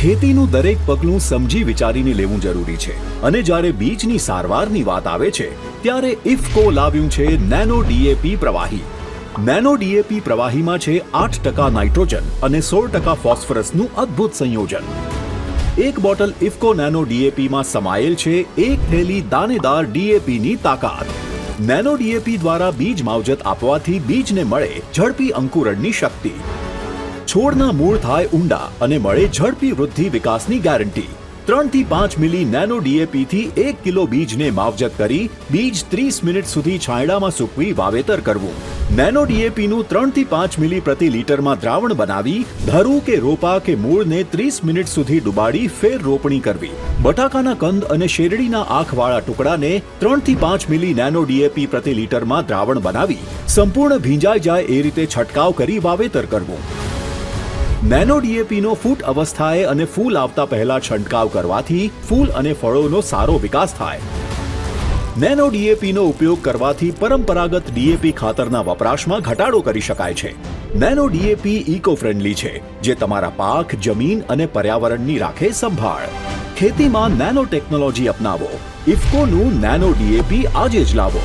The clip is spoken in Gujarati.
ખેતીનું દરેક પગલું સમજી વિચારીને લેવું જરૂરી છે. અને જ્યારે બીજની સારવારની વાત આવે છે, ત્યારે ઇફકો લાવ્યું છે નેનો ડીએપી પ્રવાહી. નેનો ડીએપી પ્રવાહીમાં છે આઠ ટકા નાઇટ્રોજન અને સોળ ટકા ફોસ્ફરસનું અદ્ભુત સંયોજન. એક બોટલ ઇફકો નેનો ડીએપીમાં સમાયેલ છે, એક થેલી દાનેદાર ડીએપીની તાકાત. નેનો ડીએપી દ્વારા બીજ માવજત આપવાથી બીજને મળે ઝડપી અંકુરણની શક્તિ. છોડના મૂળ થાય ઊંડા અને મળે ઝડપી વૃદ્ધિ વિકાસની ગેરંટી. ત્રણથી પાંચ મિલી નેનો ડીએપી થી એક કિલો બીજને માવજત કરી બીજ ત્રીસ મિનિટ સુધી છાંયડામાં સૂકવી વાવેતર કરવું. નેનો ડીએપી નું ત્રણથી પાંચ મિલી પ્રતિ લીટરમાં દ્રાવણ બનાવી ધરું કે રોપા કે મૂળને ત્રીસ મિનિટ સુધી ડુબાડી ફેર રોપણી કરવી. બટાકાના કંદ અને શેરડીના આંખવાળા ટુકડાને ત્રણથી પાંચ મિલી નેનો ડીએપી પ્રતિ લીટરમાં દ્રાવણ બનાવી, સંપૂર્ણ ભીંજાઈ જાય એ રીતે છંટકાવ કરી વાવેતર કરવું. નેનો ડીએપીનો ફૂટ અવસ્થાએ અને ફૂલ આવતા પહેલા છંટકાવ કરવાથી ફૂલ અને ફળોનો સારો વિકાસ થાય. નેનો ડીએપીનો ઉપયોગ કરવાથી પરંપરાગત ડીએપી ખાતરના વપરાશમાં ઘટાડો કરી શકાય છે. નેનો ડીએપી ઇકો ફ્રેન્ડલી છે, જે તમારા પાક, જમીન અને પર્યાવરણની રાખે સંભાળ. ખેતીમાં નેનો ટેકનોલોજી અપનાવો. ઇફકોનું નેનો ડીએપી આજે જ લાવો.